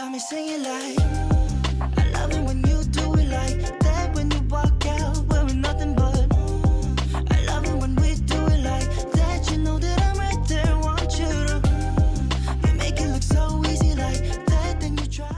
got me singing like I love it when you do it like that. When you walk out wearing nothing but I love it when we do it like that. You know that I'm right there want you to you make it look so easy like that. Then you try.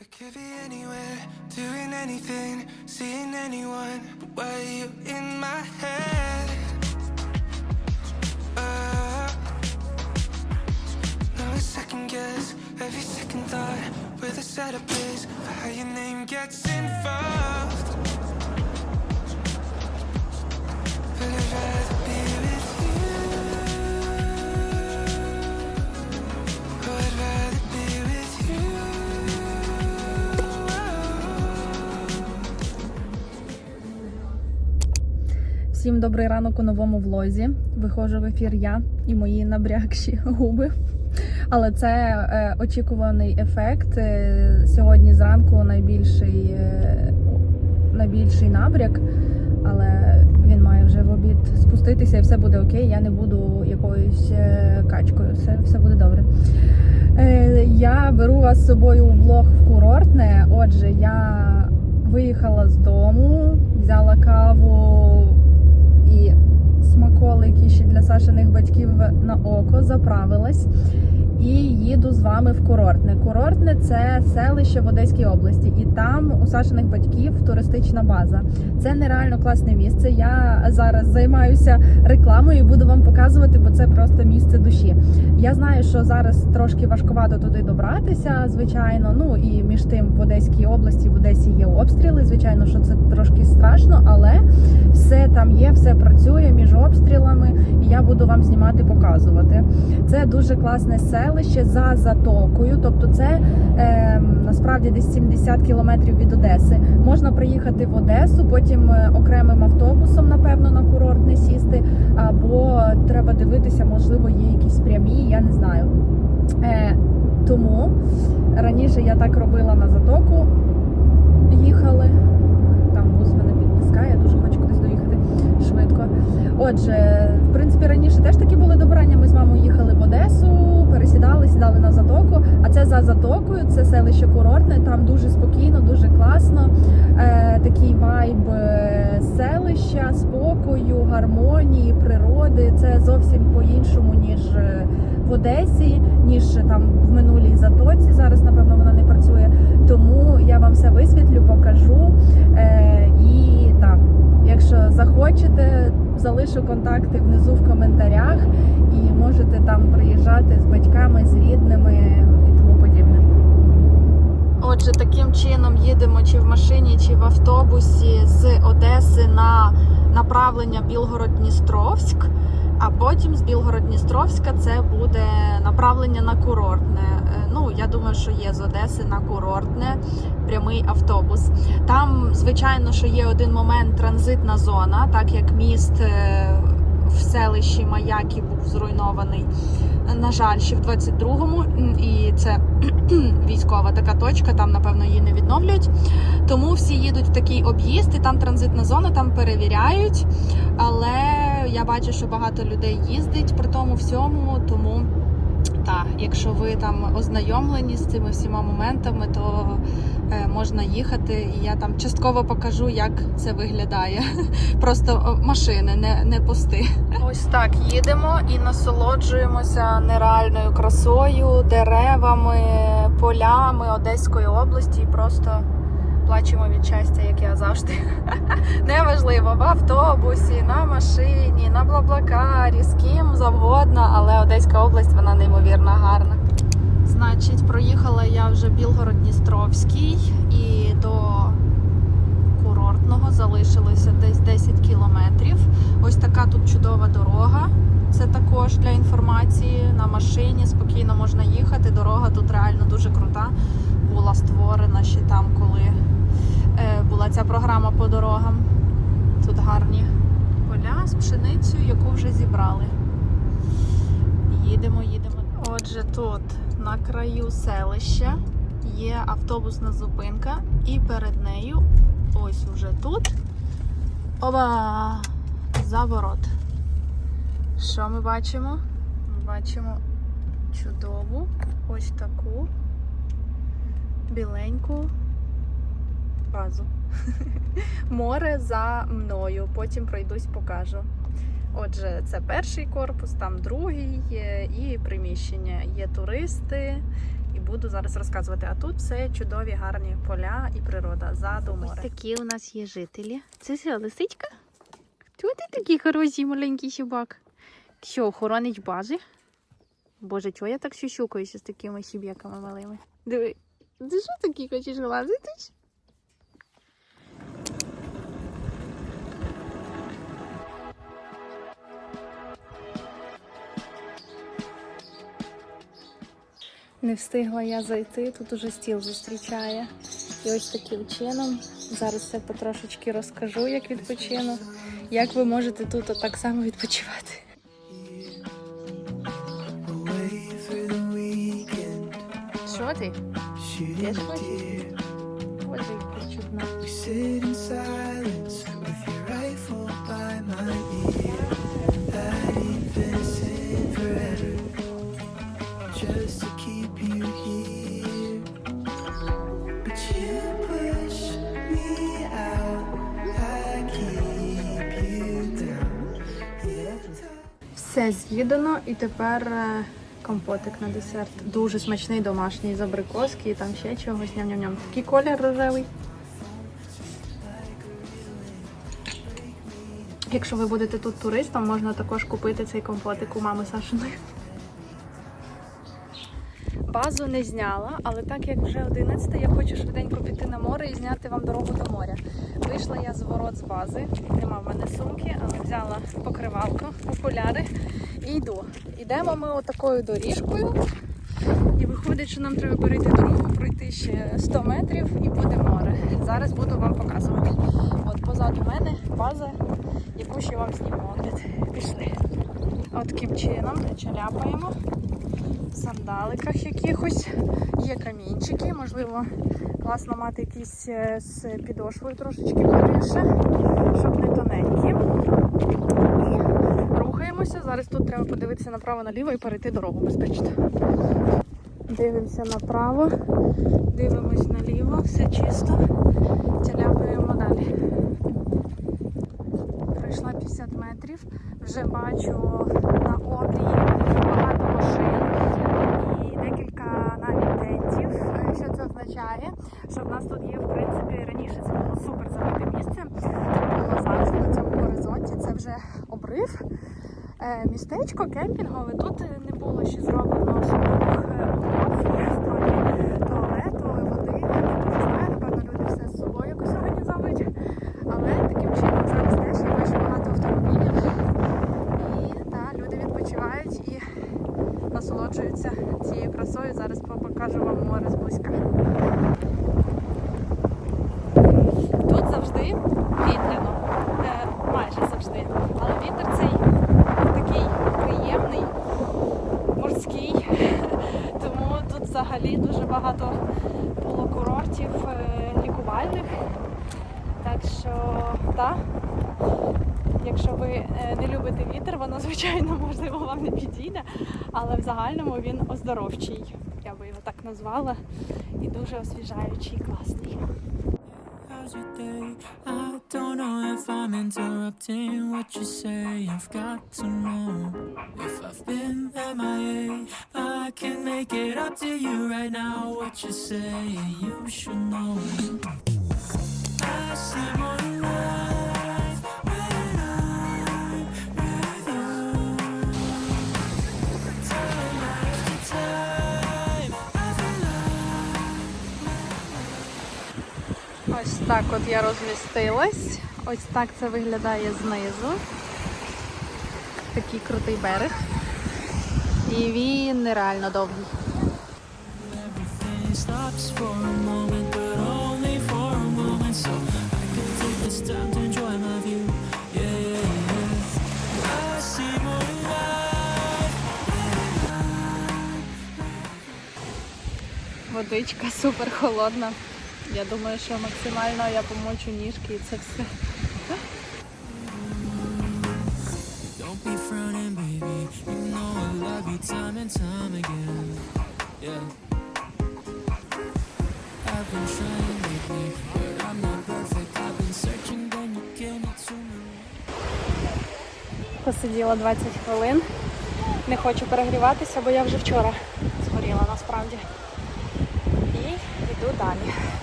I could be anywhere doing anything seeing anyone but why you in my head every second thought with a set of place for how your name gets involved. But I'd rather be with you. Oh, I'd rather be with you. Всім добрий ранок у новому влозі. Виходжу в ефір я і мої набрякші губи. Але це е, очікуваний ефект. Е, сьогодні зранку найбільший, е, найбільший набряк, але він має вже в обід спуститися і все буде окей. Я не буду якоюсь качкою. Все, все буде добре. Я беру вас з собою влог в курортне. Отже, я виїхала з дому, взяла каву і смаколики ще для Сашиних батьків на око, заправилась і їду з вами в курортне. Курортне це селище в Одеській області, і там у Сашиних батьків туристична база. Це нереально класне місце. Я зараз займаюся рекламою і буду вам показувати, бо це просто місце душі. Я знаю, що зараз трошки важкувато туди добратися, звичайно. Ну і між тим в Одеській області, в Одесі є обстріли. Звичайно, що це трошки страшно, але все там є, все працює між обстрілами, і я буду вам знімати, показувати. Це дуже класне селище за затокою, тобто це е, насправді десь 70 кілометрів від Одеси. Можна приїхати в Одесу, потім е, окремим автобусом, напевно, на курорт не сісти, або треба дивитися, можливо, є якісь прямі, я не знаю. Е, тому раніше я так робила на затоку. Їхали. Там бус мене підтискає, я дуже хочу кудись доїхати швидко. Отже, в принципі, раніше теж такі були добрання. Ми з мамою їхали в Одесу, пересідали, сідали на затоку. А це за затокою, це селище курортне. Там дуже спокійно, дуже класно. Е, такий вайб е, селища, спокою, гармонії, природи. Це зовсім по-іншому, ніж е, в Одесі, ніж там в минулій затоці. Зараз, напевно, вона не працює. Тому я вам все висвітлю, покажу. Е, і так, якщо захочете, залишу контакти внизу в коментарях і можете там приїжджати з батьками, з рідними. Отже, таким чином їдемо чи в машині, чи в автобусі з Одеси на направлення Білгород-Дністровськ. А потім з Білгород-Дністровська це буде направлення на курортне. Е, Ну, я думаю, що є з Одеси на курортне прямий автобус. Там, звичайно, що є один момент транзитна зона, так як міст е, в селищі Маякі був зруйнований. На жаль, ще в 22-му, і це військова така точка, там напевно її не відновлюють. Тому всі їдуть в такий об'їзд, і там транзитна зона, там перевіряють. Але я бачу, що багато людей їздить при тому всьому, тому. Так, якщо ви там ознайомлені з цими всіма моментами, то е, можна їхати, і я там частково покажу, як це виглядає. Просто машини, не, не пости. Ось так їдемо і насолоджуємося нереальною красою, деревами, полями Одеської області. І просто плачемо від щастя, як я завжди. Неважливо, в автобусі, на машині, на блаблакарі, з ким завгодно, але Одеська область вона неймовірно гарна. Значить, проїхала я вже Білгород-Дністровський і до курортного залишилося десь 10 кілометрів. Ось така тут чудова дорога. Це також для інформації на машині спокійно можна їхати. Дорога тут реально дуже крута. Була створена ще там, коли була ця програма по дорогам. Тут гарні поля з пшеницею, яку вже зібрали. Їдемо, їдемо. Отже, тут на краю селища є автобусна зупинка, і перед нею, ось уже тут, оба заворот. Що ми бачимо? Ми бачимо чудову, ось таку біленьку базу. Море за мною. Потім пройдусь, покажу. Отже, це перший корпус, там другий є, і приміщення. Є туристи, і буду зараз розказувати. А тут все чудові, гарні поля і природа. Ззаду море. Ось такі у нас є жителі. Це що, лисичка? Хто ти такий хороший маленький собак? Що, охоронить бази? Боже, чого я так щущукаюся з такими сіб'яками малими? Диви, ти що такий хочеш лазити? Не встигла я зайти, тут уже стіл зустрічає. І ось таким чином. Зараз все потрошечки розкажу, як відпочину. Як ви можете тут так само відпочивати? Що ти? Як чудно. Все з'їдено і тепер е, компотик на десерт. Дуже смачний домашній з абрикоски і там ще чогось. Ням-ням-ням. Такий колір рожевий. Якщо ви будете тут туристом, можна також купити цей компотик у мами Сашиної. Базу не зняла, але так як вже 11, я хочу швиденько піти на море і зняти вам дорогу до моря. Вийшла я з ворот з бази, нема в мене сумки, але взяла покривалку, окуляри і йду. Йдемо ми отакою доріжкою. І виходить, що нам треба перейти дорогу, пройти ще 100 метрів і буде море. Зараз буду вам показувати. От позаду мене база, яку ще вам зніму. Пішли. От таким чином чаляпаємо в сандаликах якихось. Є камінчики, можливо, класно мати якісь е, з підошвою трошечки побільше, щоб не тоненькі. І рухаємося. Зараз тут треба подивитися направо-наліво і перейти дорогу безпечно. Дивимося направо, дивимось наліво, все чисто. Тяляпаємо далі. Пройшла 50 метрів, вже бачу на обрії багато машин і декілька навіть тентів. Е, Що це означає? Що в нас тут є, в принципі, раніше це було супер забите місце. Тут було зараз на цьому горизонті. Це вже обрив. Е, Містечко кемпінгове. Тут е, не було ще зроблено особливих е, умов в плані туалету, води. Я не дуже знаю, напевно, люди все з собою якось організовують. Але таким чином зараз теж є дуже багато автомобілів. І та, люди відпочивають і насолоджуються цією красою. Зараз покажу вам море зблизька. Тут завжди вітряно, Е, майже завжди. Але вітер цей такий приємний, морський. Тому тут взагалі дуже багато було курортів е, лікувальних. Так що, так. Якщо ви е, не любите вітер, воно звичайно можливо вам не підійде, але в загальному він оздоровчий. Я би його так назвала. І дуже освіжаючий, класний. I Ось так от я розмістилась. Ось так це виглядає знизу. Такий крутий берег. І він нереально довгий. Водичка супер холодна. Я думаю, що максимально я помочу ніжки і це все. Посиділа 20 хвилин. Не хочу перегріватися, бо я вже вчора згоріла насправді. І йду далі.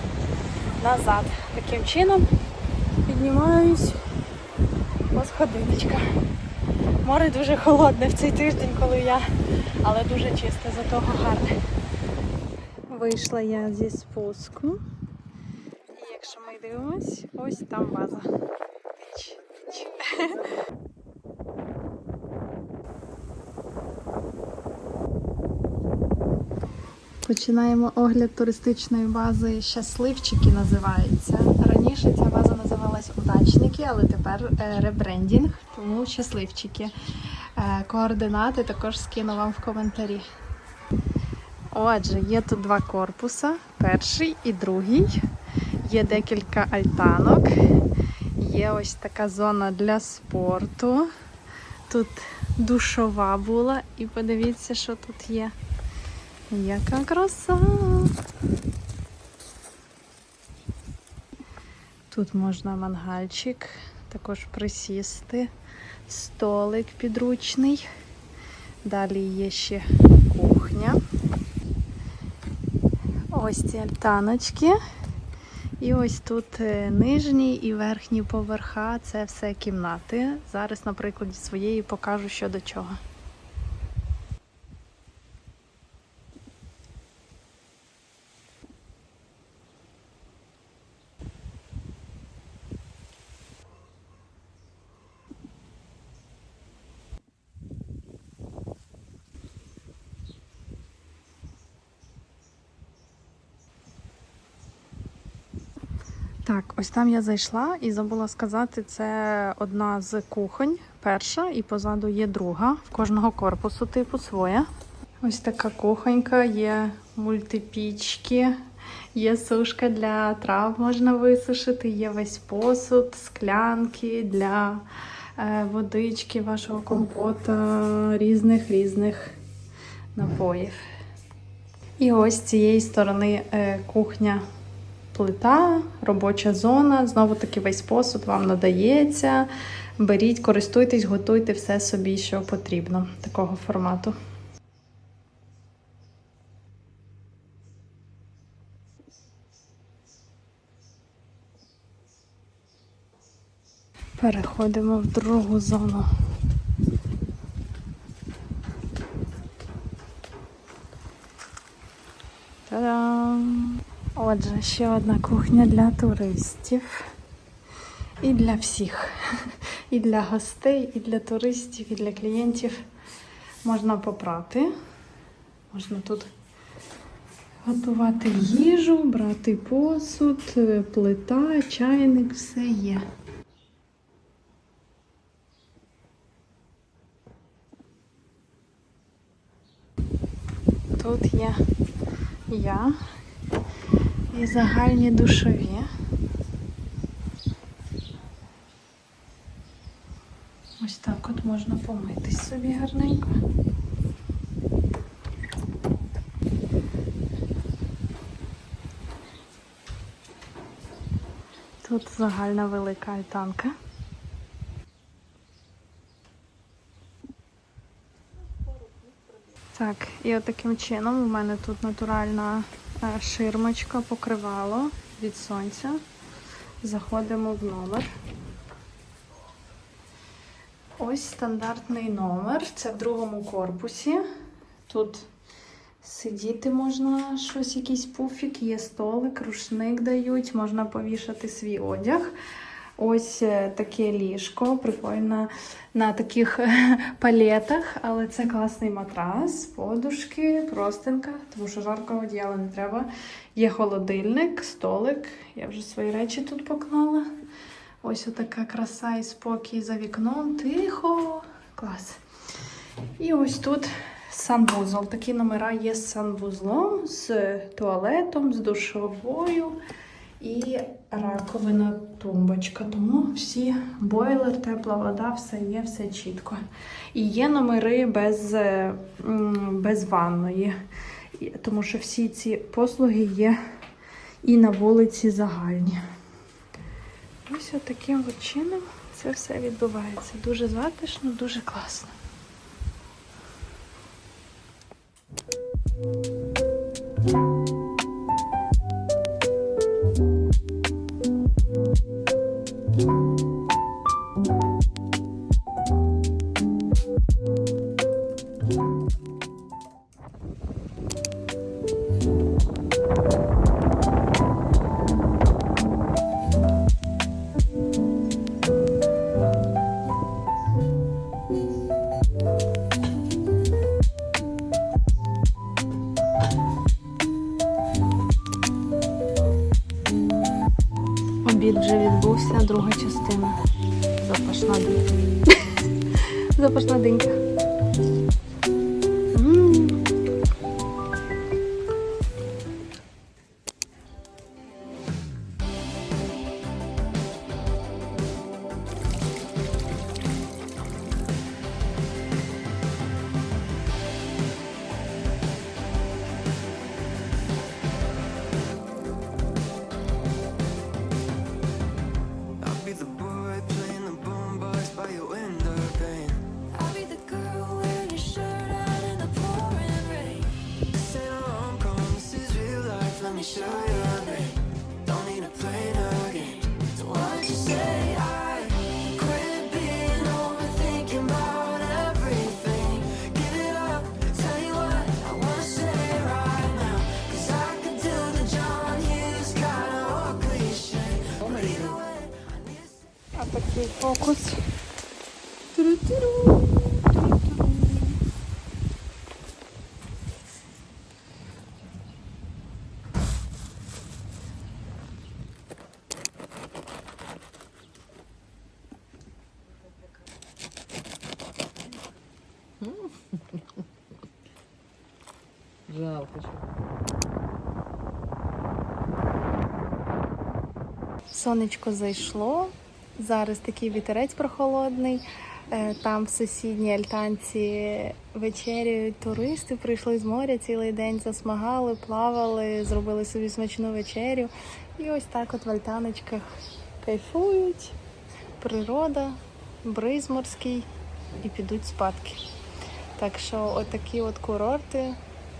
Назад. Таким чином піднімаюсь по сходиночках. Море дуже холодне в цей тиждень, коли я, але дуже чисте, зато гарне. Вийшла я зі спуску. І якщо ми дивимось, ось там база. Тич, тич. Починаємо огляд туристичної бази Щасливчики називається. Раніше ця база називалась Удачники, але тепер е, ребрендінг, тому щасливчики. Е, Координати також скину вам в коментарі. Отже, є тут два корпуса: перший і другий. Є декілька альтанок. Є ось така зона для спорту. Тут душова була, і подивіться, що тут є. Яка краса! Тут можна мангальчик, також присісти, столик підручний. Далі є ще кухня. Ось ці альтаночки. І ось тут е, нижні і верхні поверха це все кімнати. Зараз, на прикладі своєї, покажу, що до чого. Так, ось там я зайшла і забула сказати, це одна з кухонь, перша, і позаду є друга. В кожного корпусу типу своя. Ось така кухонька, є мультипічки, є сушка для трав, можна висушити, є весь посуд, склянки для е, водички, вашого компота, різних різних напоїв. І ось з цієї сторони е, кухня плита, робоча зона. Знову таки весь посуд вам надається. Беріть, користуйтесь, готуйте все собі, що потрібно такого формату. Переходимо в другу зону. Та-дам! Отже, ще одна кухня для туристів. І для всіх. І для гостей, і для туристів, і для клієнтів. Можна попрати. Можна тут готувати їжу, брати посуд, плита, чайник, все є. Тут є я і загальні душові. Ось так от можна помитись собі гарненько. Тут загальна велика альтанка. Так, і от таким чином у мене тут натуральна ширмочка, покривало від сонця. Заходимо в номер. Ось стандартний номер. Це в другому корпусі. Тут сидіти можна щось, якийсь пуфік, є столик, рушник дають, можна повішати свій одяг. Ось е, таке ліжко, прикольно на таких палетах, але це класний матрас, подушки, простинка, тому що жаркого одіяла не треба. Є холодильник, столик. Я вже свої речі тут поклала. Ось така краса і спокій за вікном. Тихо. Клас. І ось тут санвузол. Такі номера є з санвузлом, з туалетом, з душовою і раковина тумбочка. Тому всі бойлер, тепла вода, все є, все чітко. І є номери без, е, без ванної, тому що всі ці послуги є і на вулиці загальні. Ось таким от чином це все відбувається. Дуже затишно, дуже класно. Фокус. Туру-туру. Туру-туру. Жалко. Сонечко зайшло. Зараз такий вітерець прохолодний. Е, Там в сусідній альтанці вечеряють туристи, прийшли з моря цілий день, засмагали, плавали, зробили собі смачну вечерю. І ось так от в альтаночках кайфують. Природа, бриз морський і підуть спадки. Так що отакі от курорти,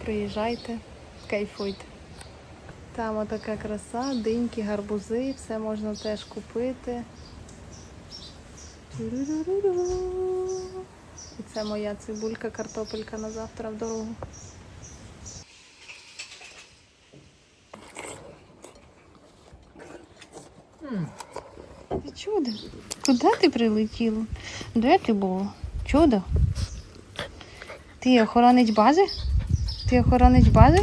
приїжджайте, кайфуйте. Там отака краса, диньки, гарбузи, все можна теж купити. І це моя цибулька, картопелька на завтра в дорогу. Чудо? Куди ти прилетіло? Де ти було? Чудо? Ти охоронець бази? Ти охоронець бази?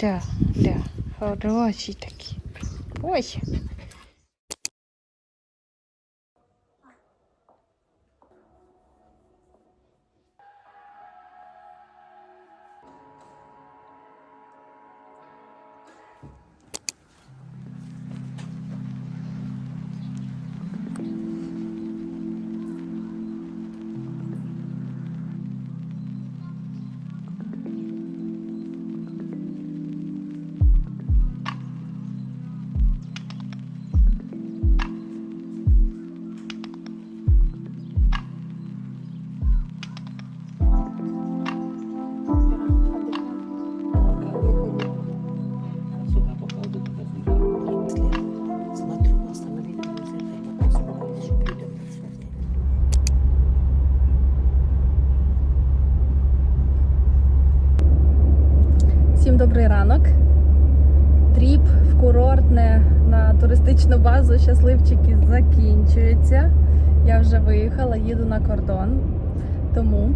Да, да, хороші такі. Ой. Добрий ранок. Тріп в курортне на туристичну базу щасливчики закінчується. Я вже виїхала, їду на кордон. Тому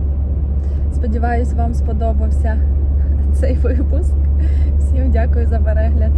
сподіваюсь, вам сподобався цей випуск. Всім дякую за перегляд.